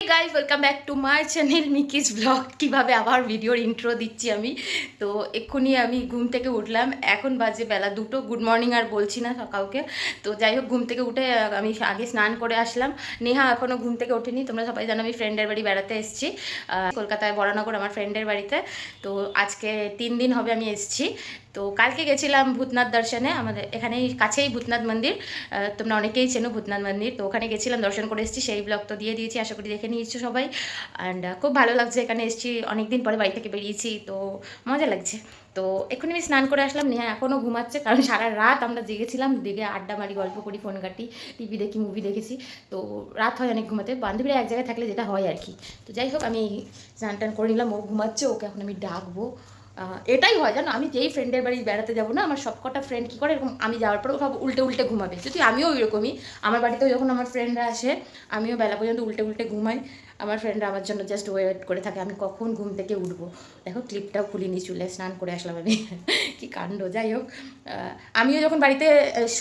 Guys welcome back to my channel Miki's blog কীভাবে আবার ভিডিওর ইন্ট্রো দিচ্ছি আমি। তো এক্ষুনি আমি ঘুম থেকে উঠলাম। এখন বাজে বেলা দুটো। গুড মর্নিং আর বলছি না কাউকে। তো যাই হোক, ঘুম থেকে উঠে আমি আগে স্নান করে আসলাম। নেহা এখনও ঘুম থেকে ওঠেনি। তোমরা সবাই জানো আমি ফ্রেন্ডের বাড়ি বেড়াতে এসেছি। কলকাতায় বরানগর আমার ফ্রেন্ডের বাড়িতে। তো আজকে তিন দিন হবে আমি এসেছি। তো কালকে গেছিলাম ভূতনাথ দর্শনে, আমাদের এখানেই কাছেই ভূতনাথ মন্দির তোমরা অনেকেই চেনো ভূতনাথ মন্দির, তো ওখানে গেছিলাম, দর্শন করে এসেছি, সেই ব্লগ তো দিয়ে দিয়েছি, আশা করি দেখে নিয়েছো সবাই অ্যান্ড খুব ভালো লাগছে এখানে এসেছি, অনেকদিন পরে বাড়ি থেকে বেরিয়েছি, তো মজা লাগছে। তো এক্ষুনি আমি স্নান করে আসলাম, নেহা এখনও ঘুমাচ্ছে, কারণ সারা রাত আমরা জেগেছিলাম দিকে আড্ডা মারি, গল্প করি ফোন কাটি টিভি দেখি মুভি দেখেছি, তো রাত হয় অনেক ঘুমাতে, বান্ধবীরা এক জায়গায় থাকলে যেটা হয় আর কি। তো যাই হোক, আমি স্নান টান করে নিলাম, ও ঘুমাচ্ছে, ওকে এখন আমি ডাকবো। এটাই হয়। জানো, আমি যেই ফ্রেন্ডের বাড়ি বেড়াতে যাব না, আমার সবকটা ফ্রেন্ড কী করে, এরকম আমি যাওয়ার পরেও সব উল্টে উল্টে ঘুমাবে। যদি আমিও ওইরকমই, আমার বাড়িতেও যখন আমার ফ্রেন্ডরা আসে, আমিও বেলা পর্যন্ত উল্টে উল্টে ঘুমাই। আমার ফ্রেন্ডরা আমার জন্য জাস্ট ওয়েট করে থাকে, আমি কখন ঘুম থেকে উঠবো? দেখো ক্লিপটাও খুলিনি, চুলে স্নান করে আসলাম আমি। কি কাণ্ড, যাই হোক। আমিও যখন বাড়িতে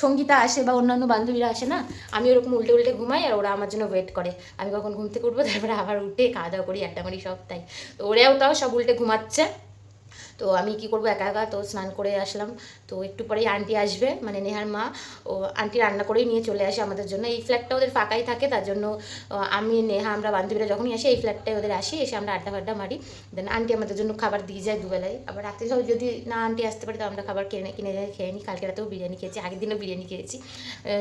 সঙ্গীতা আসে বা অন্যান্য বান্ধবীরা আসে না, আমি ওরকম উল্টে উল্টে ঘুমাই আর ওরা আমার জন্য ওয়েট করে। আমি কখন ঘুম থেকে উঠবো? তারপরে আবার উঠে খাওয়া দাওয়া করি, আড্ডা মারি সব তাই। তো ওরাও তাও সব উল্টে ঘুমাচ্ছে। তো আমি কি করব? একা একা তো স্নান করে আসলাম। তো একটু পরেই আন্টি আসবে মানে নেহার মা। ও আন্টি রান্না করেই নিয়ে চলে আসে আমাদের জন্য। এই ফ্ল্যাটটা ওদের ফাঁকাই থাকে, তার জন্য আমি, নেহা, আমরা বান্ধবীরা যখনই আসি, এই ফ্ল্যাটটায় ওদের আসি, এসে আমরা আড্ডা ফাড্ডা মারি। দেন আন্টি আমাদের জন্য খাবার দিয়ে যায় দুবেলায়। আবার রাত্রে সব যদি না আন্টি আসতে পারে তো আমরা খাবার কিনে কিনে খেয়ে নিই কালকে রাতেও বিরিয়ানি খেয়েছি, আগের দিনও বিরিয়ানি খেয়েছি।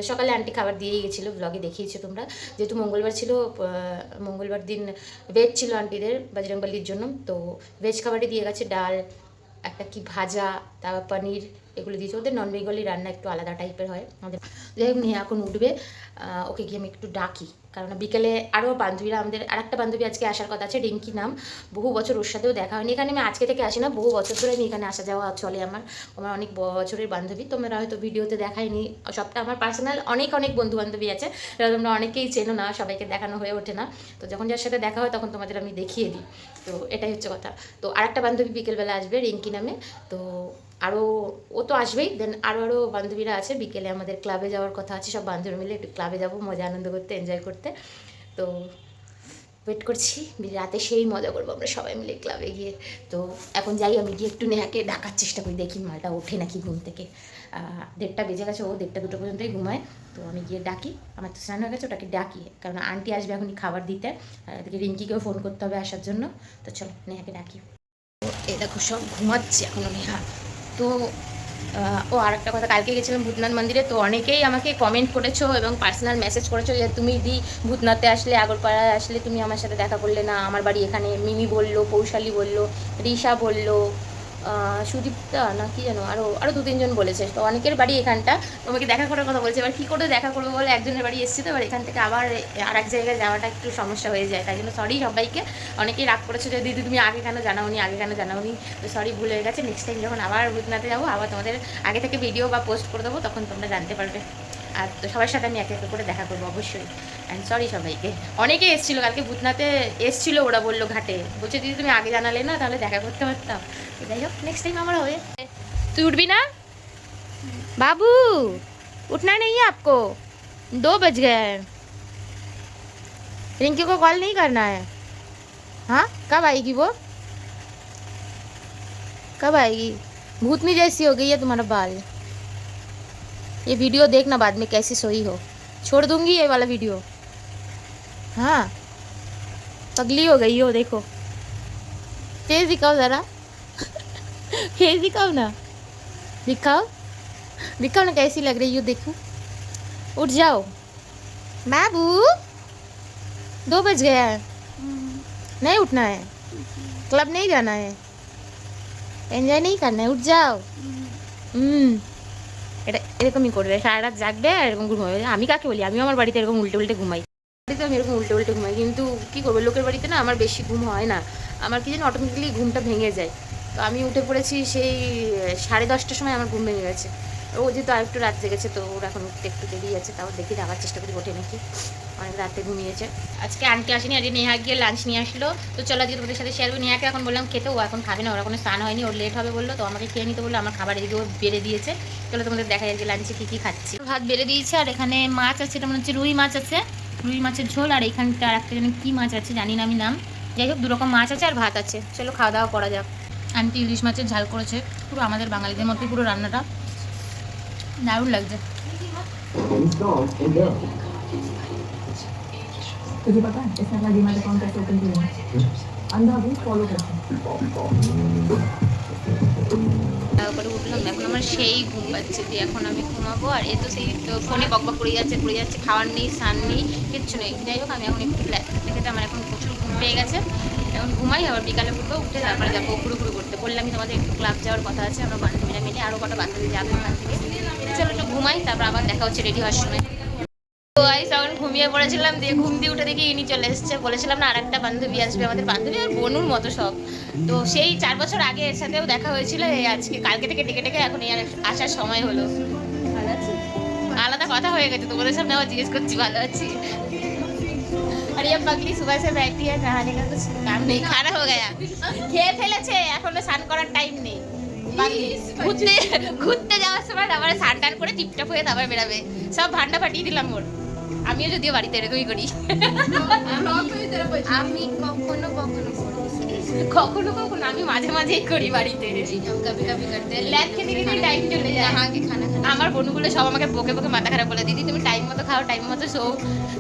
সকালে আন্টি খাবার দিয়েই গেছিল ব্লগে দেখিয়েছো তোমরা। যেহেতু মঙ্গলবার ছিল মঙ্গলবার দিন ভেজ ছিল আন্টিদের বজরংবলির জন্য। তো ভেজ খাবারই দিয়ে গেছে, ডাল একটা কি ভাজা তারপর পনির এগুলো দিয়েছি। ওদের নন বেঙ্গলি রান্না একটু আলাদা টাইপের হয়। আমাদের যাই হোক, নেহা এখন উঠবে। ওকে গিয়ে আমি একটু ডাকি। কারণ বিকেলে আরও বান্ধবীরা আমাদের আর একটা বান্ধবী আজকে আসার কথা আছে, রিঙ্কি নাম। বহু বছর ওর সাথেও দেখা হয়নি। এখানে আমি আজকে থেকে আসি না, বহু বছর ধরে আমি এখানে আসা যাওয়া চলে আমার। আমার অনেক বছরের বান্ধবী। তোমরা হয়তো ভিডিওতে দেখায়নি। সবটা আমার পার্সোনাল অনেক অনেক বন্ধু বান্ধবী আছে। যারা তোমরা অনেকেই চেনো না, সবাইকে দেখানো হয়ে ওঠে না। তো যখন যার সাথে দেখা হয়, তখন তোমাদের আমি দেখিয়ে দিই। তো এটাই হচ্ছে কথা। তো আরেকটা বান্ধবী বিকেলবেলা আসবে, রিঙ্কি নামে। তো আরও ও তো আসবেই দেন আরও আরও বান্ধবীরা আছে, বিকেলে আমাদের ক্লাবে যাওয়ার কথা আছে, সব বান্ধবী মিলে একটু ক্লাবে যাব, মজা আনন্দ করতে এনজয় করতে। তো ওয়েট করছি রাতে সেই মজা করব আমরা সবাই মিলে ক্লাবে গিয়ে। তো এখন যাই, আমি গিয়ে একটু নেহাকে ডাকার চেষ্টা করি, দেখি মালটা ওঠে নাকি ঘুম থেকে। দেড়টা বেজে গেছে, ও দেড়টা দুটো পর্যন্তই ঘুমায়। তো আমি গিয়ে ডাকি, আমার তো স্নান হয়ে গেছে, ওটাকে ডাকি, কারণ আন্টি আসবে এখনই খাবার দিতে, আর এদিকে রিঙ্কিকেও ফোন করতে হবে আসার জন্য। তো চলো, নেহাকে ডাকি। এই দেখো সব ঘুমাচ্ছে এখনও নেহা। তো ও আর একটা কথা, কালকে গেছিলাম ভূতনাথ মন্দিরে, তো অনেকেই আমাকে কমেন্ট করেছ এবং পার্সোনাল মেসেজ করেছ যে, তুমি দি, ভূতনাথে আসলে, আগরপাড়ায় আসলে তুমি আমার সাথে দেখা করলে না, আমার বাড়ি এখানে মিমি বলল পৌশালী বলল, রিশা বলল সুদীপ্তা না কি জানো আরও আরও দু তিনজন বলেছে। তো অনেকের বাড়ি এখানটা। তোমাকে দেখা করার কথা বলছে। এবার কী করে দেখা করব বলে একজনের বাড়ি এসেছি তো? এবার এখান থেকে আবার আর এক জায়গায় যাওয়াটা একটু সমস্যা হয়ে যায়। তাই জন্য সরি সবাইকে। অনেকেই রাগ করেছ যে, দিদি, তুমি আগে কেন জানাওনি? আগে কেন জানাওনি? তো সরি ভুল হয়ে গেছে। নেক্সট টাইম যখন আবার ভূতনাথে যাব, আবার তোমাদের আগে থেকে ভিডিও বা পোস্ট করে দেবো, তখন তোমরা জানতে পারবে। আর তো সবার সাথে আমি এক এক করে দেখা করবো অবশ্যই অ্যান্ড সরি সবাইকে অনেকে এসেছিলো কালকে ভূতনাথে এসেছিলো ওরা বললো ঘাটে বলছে দিদি তুমি আগে জানালে না তাহলে দেখা করতে পারতাম তো যাই হোক নেক্সট টাইম আমার হবে তুই উঠবি না बाबू उठना नहीं है आपको दो बज गए हैं रिंकी को कॉल नहीं करना है हाँ कब आएगी वो कब आएगी भूतनी जैसी हो गई है तुम्हारा बाल ये वीडियो देखना बाद में कैसी सोई हो। छोड़ दूँगी ये वाला वीडियो। हाँ। पगली हो गई हो, देखो। फेस दिखाओ ज़रा। फेस दिखाओ ना। दिखाओ। दिखाओ ना कैसी लग रही हो, देखो। उठ जाओ। बाबू दो बज गया है। नहीं उठना है। क्लब नहीं जाना है। एंजॉय नहीं करना है। उठ जाओ। हम्म। এটা এরকমই করবে সারা রাত জাগবে আর এরকম ঘুমাবে আমি কাকে বলি? আমিও আমার বাড়িতে এরকম উল্টে উল্টে ঘুমাই। বাড়িতে আমি এরকম উল্টে উল্টে ঘুমাই। কিন্তু কী করব? লোকের বাড়িতে না আমার বেশি ঘুম হয় না। আমার কি যেন অটোমেটিকলি ঘুমটা ভেঙে যায়। তো আমি উঠে পড়েছি সেই সাড়ে দশটার সময় আমার ঘুম ভেঙে গেছে। ও যেহেতু আর একটু রাত জেগেছে তো ওর এখন উঠতে একটু দেরি আছে তাও দেখি যাওয়ার চেষ্টা করি ওঠে নাকি? অনেক রাতে ঘুমিয়েছে। আজকে আন্টি আসেনি আজকে নেহা গিয়ে লাঞ্চ নিয়ে আসলো। তো চলো আজকে তোমাদের সাথে শেয়ার করি। নেহাকে এখন বললাম খেতে ও এখন খাবে না ওরা কোনো স্নান হয়নি ওর লেট হবে বলল তো আমাকে খেয়ে নিতে বলল আমার খাবার এদিকে ও বেড়ে দিয়েছে। চলো তোমাদের দেখা যায় যে লাঞ্চে কী কী খাচ্ছি। ভাত বেড়ে দিয়েছে আর এখানে মাছ আছে এটা মনে হচ্ছে রুই মাছ আছে। রুই মাছের ঝোল আর এইখানটা আর একটা যেন কী মাছ আছে জানি না আমি নাম। যাই হোক দুরকম মাছ আছে আর ভাত আছে। চলো খাওয়া দাওয়া করা যাক। আন্টি ইলিশ মাছের ঝাল করেছে পুরো আমাদের বাঙালিদের মতোই পুরো রান্নাটা। দারুণ লাগছে Installed and go. तुझे पता है इसने अपना डीमैट अकाउंट कैसे ओपन किया है अंधा भी फॉलो करता है তারপরে উঠলাম এখন আমার সেই ঘুম পাচ্ছে যে এখন আমি ঘুমাবো আর এ তো সেই তো ফোনে বকবক করে যাচ্ছে করে যাচ্ছে খাওয়ার নেই স্নান নেই কিচ্ছু নেই যাই হোক আমি এখন একটু ল্যাপটপ থেকে আমার এখন প্রচুর ঘুম পেয়ে গেছে এখন ঘুমাই, আবার বিকালে উঠবো, উঠে তারপরে যাব ঘুরু ঘুরু করতে। বললাম আমি তোমাদের একটু ক্লাব যাওয়ার কথা আছে, আমরা বান্ধবীরা মিলে আরও কটা বান্ধবী যাব ওখান থেকে। চলো একটু ঘুমাই, তারপর আবার দেখা হচ্ছে রেডি হওয়ার সময়। তো আইস এখন ঘুমিয়ে পড়েছিলাম, দিয়ে ঘুম দিয়ে উঠে দেখি ইনি চলে এসেছে। বলেছিলাম, না, আরেকটা বান্ধবী আসবে আমাদের। বান্ধবী আর বনুর মতো সব। তো সেই চার বছর আগে এর সাথেও দেখা হয়েছিল, এই আজকে, কালকে থেকে ডেকে ডেকে এখন আর আসার সময় হলো। আলাদা কথা হয়ে গেছে তোমাদের সামনে আবার জিজ্ঞেস করছি, ভালো আছি। আর ये पगली सुबह से बैठी है नहाने का कुछ काम नहीं खाना हो गया খেয়ে ফেলেছে এখনো স্নান করার টাইম নেই পাগলি ঘুরতে ঘুরতে যাওয়ার সময় তারপরে স্নান টান করে টিপটপ হয়ে তারপরে বেরাবে সব ভান্ডা ফাটিয়ে দিলাম ওর আমিও যদিও বাড়িতে এরকমই করি আমি কখনো কখনো করি। কখনো কখনো আমি মাঝে মাঝেই করি বাড়িতে। আমার বন্ধুগুলো সব আমাকে বকে বকে মাথা খারাপ বলে, দিদি, তুমি টাইম মতো খাও টাইম মতো শো।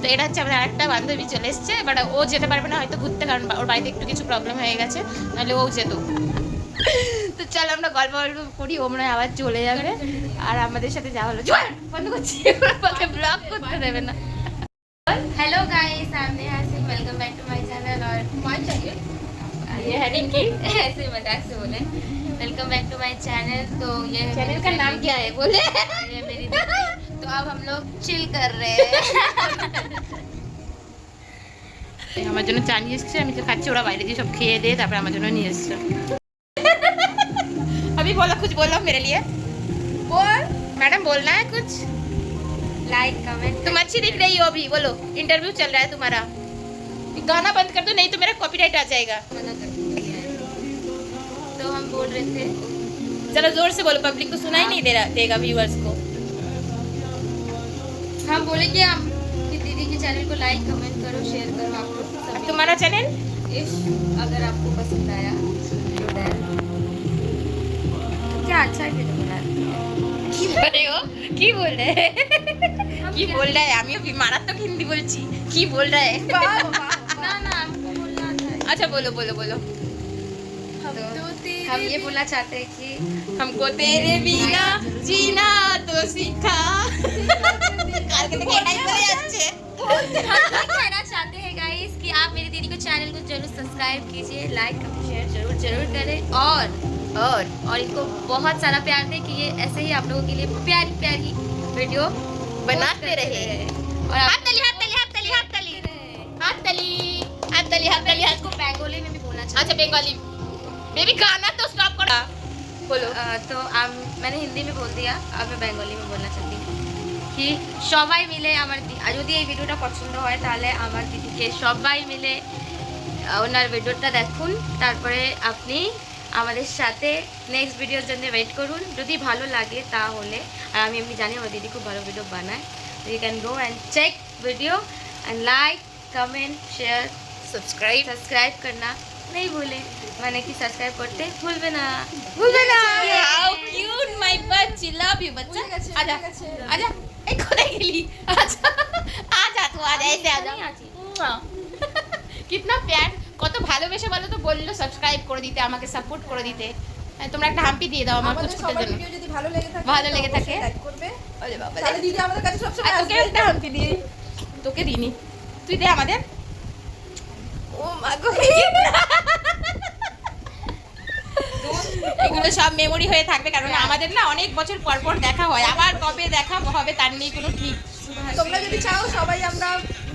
তো এটা হচ্ছে আমার আরেকটা বান্ধবী চলে এসছে বাট ও যেতে পারবে না হয়তো ঘুরতে, কারণ ওর বাড়িতে একটু কিছু প্রবলেম হয়ে গেছে, নাহলে ও যেত। তো চল আমরা গল্প গল্প করি, ও মনে হয় আবার চলে যাবে। আর আমাদের সাথে যা হলো। বন্ধ করছি। আমাকে ব্লগ করতে দেবে না। হ্যালো গাইস আমি Hasin welcome back to my channel R my channel ये है रिंकी ऐसे मजाक से बोले welcome back to my channel तो ये है चैनल मेरी का नाम family, क्या है बोले ये मेरी दीदी तो अब हम लोग चिल कर रहे हैं আমার জন্য চা নিয়ে এসছে আমি তো খাচ্ছি ওরা বাইরে দিয়ে সব খেয়ে দিয়ে তারপরে আমার জন্য নিয়ে এসছে अभी बोलो कुछ बोलो मेरे लिए बोल मैडम बोलना है कुछ लाइक कमेंट तुम अच्छी दिख रही हो अभी बोलो इंटरव्यू चल रहा है तुम्हारा गाना बंद कर दो नहीं तो मेरा कॉपीराइट आ जाएगा मना कर दिया है। तो हम बोल रहे थे जरा जोर से बोलो पब्लिक को सुनाई नहीं दे रहा देगा व्यूअर्स को हम बोले कि हम कि दीदी के चैनल को लाइक कमेंट करो शेयर करो आप लोग और सभी तुम्हारा चैनल इफ अगर आपको पसंद आया तो then क्या अच्छा है वीडियो बनाते কি বলে ও কি बोल रहे हैं কি बोल रहा है আমিও भी মারাত্মক হিন্দি বলছি কি बोल रहा है ना ना हमको बोलना था अच्छा बोलो बोलो बोलो तो हम ये बोलना चाहते हैं कि हमको तेरे बिना जीना तो सीखा। कहना चाहते हैं गाइस कि आप मेरी दीदी को चैनल को ज़रूर सब्सक्राइब कीजिए लाइक कमेंट शेयर ज़रूर ज़रूर करें। और और और इनको बहुत सारा प्यार दें कि ये ऐसे ही आप लोगों के लिए प्यारी प्यारी वीडियो बनाते रहे। और आप तली हाथ तली हाथ तली हाथ तली हाथ तली हाथ तली हाथ तली हाथ को बंगाली में भी बोलना चाहिए अच्छा बंगाली बेबी गाना तो स्टॉप करो बोलो আহ, তো আম- मैंने हिंदी में बोल दिया अब मैं বেঙ্গলি में বলনা চাচ্ছি কি সবাই মিলে আমার দি- আর যদি এই ভিডিওটা পছন্দ হয় তাহলে আমার দিদিকে সবাই মিলে আহ, ওনার ভিডিওটা দেখুন তারপরে আপনি আমাদের সাথে নেক্সট ভিডিওর জন্য ওয়েট করুন যদি ভালো লাগে তাহলে আর আমি এমনি জানি আমার দিদি খুব ভালো ভিডিও বানায় you can go and check video and like comment share subscribe subscribe करना नहीं भूले মানে কি সাবস্ক্রাইব করতে ভুলবে না। ভুলবে না। হাউ কিউট মাই বাচ্চি। লাভ ইউ বাচ্চা আজা আচ্ছা, আজা আচ্ছা, এই কোথায় গেলি? আজা আজা তো আজা এসে আজা কিতনা প্যার কত ভালোবেসে বলো তো বলল সাবস্ক্রাইব করে দিতে আমাকে সাপোর্ট করে দিতে। তোমরা একটা হাম্পি দিয়ে দাও আমার কুচকুটের জন্য। যদি ভালো লেগে থাকে ভালো লেগে থাকে? লাইক করবে। আরে বাবা তাহলে দিদি আমাদের কাছে সব সময় আসবে। একটা হাম্পি দিয়ে তোকে দিনি তুই দে আমাদের। ও মা গো। এগুলো সব মেমোরি হয়ে থাকবে কারণ আমাদের না অনেক বছর পর পর দেখা হয়। আবার কবে দেখা হবে তার নেই কোনো ঠিক তোমরা যদি চাও সবাই আমরা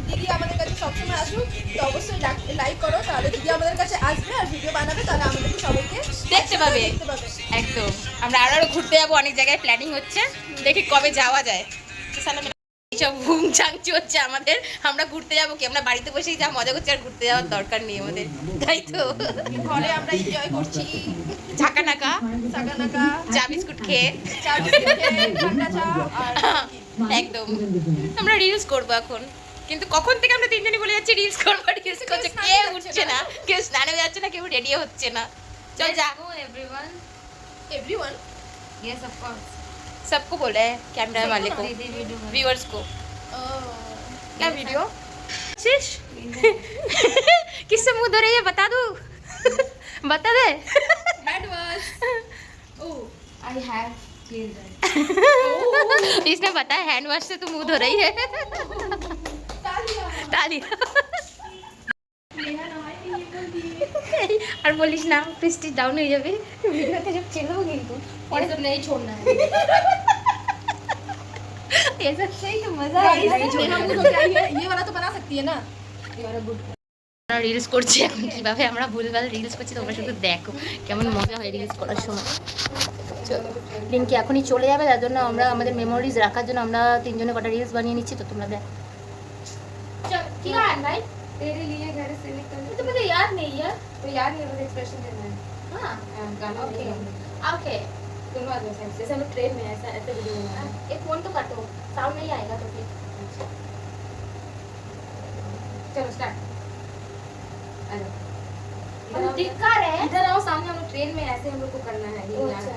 দিদি আমাদের কাছে সবসময় আসুক তো অবশ্যই লাইক করো তাহলে দিদি আমাদের কাছে আসবে আর ভিডিও বানাবে তাহলে আমাদেরকে সবাইকে দেখতে পাবে। একদম। আমরা আরও আরও ঘুরতে যাব অনেক জায়গায় প্ল্যানিং হচ্ছে। দেখি কবে যাওয়া যায়। এইসব ঘুম চাংচি হচ্ছে আমাদের। আমরা ঘুরতে যাব কি? আমরা বাড়িতে বসেই যা মজা করছি আর ঘুরতে যাওয়ার দরকার নেই আমাদের। তাই তো। ঘরে আমরা এনজয় করছি। ঝাঁকা নাকা চাকা নাকা চা বিস্কুট খেয়ে চা বিস্কুট খেয়ে, ঠান্ডা চা আর একদম আমরা রিলস করবো এখন কিন্তু কখন থেকে আমরা তিনজনই বলে যাচ্ছি রিলস করবো রিলস করছে স্নানে কেউ যাচ্ছে উঠছে না। না কেউ স্নানে যাচ্ছে না কেউ রেডিও হচ্ছে না চল যা Let's go everyone. Everyone Yes, of course. सबको बोल रहे हैं कैमरा वाले को दीदी वीडियो बना- व्यूअर्स को क्या Yes, वीडियो शीश किससे मुंह धो रही है बता दू बता दे hand wash oh I have cleared that. इसने बताया हैंड वॉश से तू मुंह धो रही है तालियां ताली नेहा नहाई नहीं ये बोल दिए আর বলিস না প্রেস্টিজ ডাউন হয়ে যাবে ভিডিওতে সব ছেড়ে দেবো কিন্তু और सब नहीं छोड़ना है ऐसा सही तो मजा गाइस नेहा मुंह धो के आई है ये वाला तो बना सकती है ना You are a good girl. আমরা রিলস করছি এখন কিভাবে আমরা ভুলভাল রিলস করছি তোমরা শুধু দেখো কেমন মজা হয় রিলস করার সময় চলো লিঙ্কি এখনই চলে যাবে তার জন্য আমরা আমাদের মেমোরিজ রাখার জন্য আমরা তিনজনে কটা রিলস বানিয়ে নিচ্ছি তো তোমরা দেখো চল কি গান ভাই तेरे लिए घर से निकल तो मुझे याद नहीं यार तो याद नहीं बस एक्सप्रेशन देना है हाँ हाँ, गाना ओके नहीं गाना। ओके दोनों आदमी से जैसे हम लोग ट्रेन में ऐसा ऐसे वीडियो बना रहे हैं। एक फोन तो काटो साउंड नहीं आएगा तो फिर चलो स्टार्ट हम दिखा रहे हैं इधर आओ सामने हम लोग ट्रेन में ऐसे हम लोग को करना है ये ओ, गाना।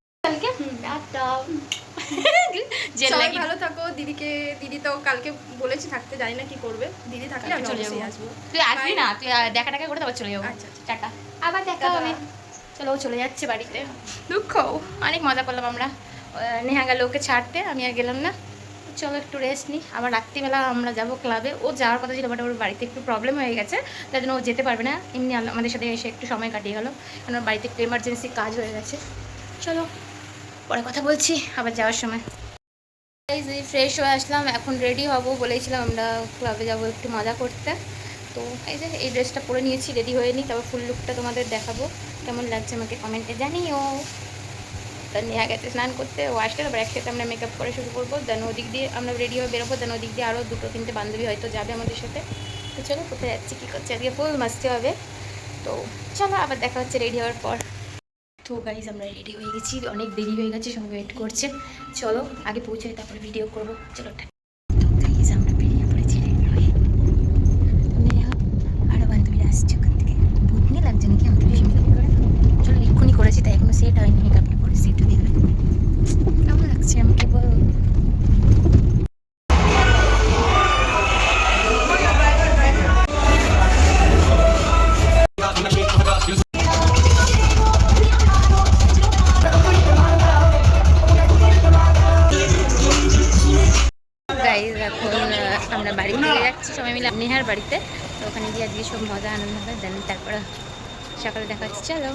জেল লাগি ভালো থাকো দিদিকে দিদি তো কালকে বলেছি থাকতে জানি না কি করবে। দিদি থাকলে আমি চলে আসব। তুই আসবি না? তুই দেখা টাকা করে তারপর চলে যাব। আচ্ছা, আচ্ছা। টাটা। আবার দেখা হবে। চলো চলে যাচ্ছে বাড়িতে। দুঃখ। অনেক মজা করলাম আমরা। নেহা গেল ওকে ছাড়তে আমি আর গেলাম না। চলো একটু রেস্ট নিই আবার রাত্রিবেলা আমরা যাব ক্লাবে ও যাওয়ার কথা ছিল বাট ওর বাড়িতে একটু প্রবলেম হয়ে গেছে। তার জন্য ও যেতে পারবে না। এমনি আমাদের সাথে এসে একটু সময় কাটিয়ে গেল। কারণ ওর বাড়িতে একটু এমার্জেন্সি কাজ হয়ে গেছে। চলো পরে কথা বলছি। আবার যাওয়ার সময়। ফ্রেশ হয়ে আসলাম, এখন রেডি হব বলেছিলাম আমরা ক্লাবে যাব একটু মজা করতে। তো এই যে, এই ড্রেসটা পরে নিয়েছি রেডি হয়ে নিই তারপর ফুল লুকটা তোমাদের দেখাবো। কেমন লাগছে আমাকে কমেন্টে জানিও। দেন নেহা গেছে স্নান করতে, ও আসলে তারপর একসাথে আমরা মেকআপ করে শুরু করব। দেন ওদিক দিয়ে আমরা রেডি হয়ে বেরোবো, দেন ওদিক দিয়ে আরও দুটো, তিনটে বান্ধবী হয়তো যাবে আমাদের সাথে। তো চলো, কোথায় যাচ্ছি, কী করছি? আজকে ফুল মাস্তি হবে। তো চলো, আবার দেখা হচ্ছে রেডি হওয়ার পর। তো গাইজ আমরা রেডি হয়ে গেছি। অনেক দেরি হয়ে গেছে সঙ্গে ওয়েট করছে। চলো, আগে পৌঁছে তারপরে ভিডিও করব। চলো নেহার বাড়িতে। তো ওখানে গিয়ে আজকে সব মজা, আনন্দ হবে, দেন তারপরে সকালে দেখা হচ্ছে। চলো।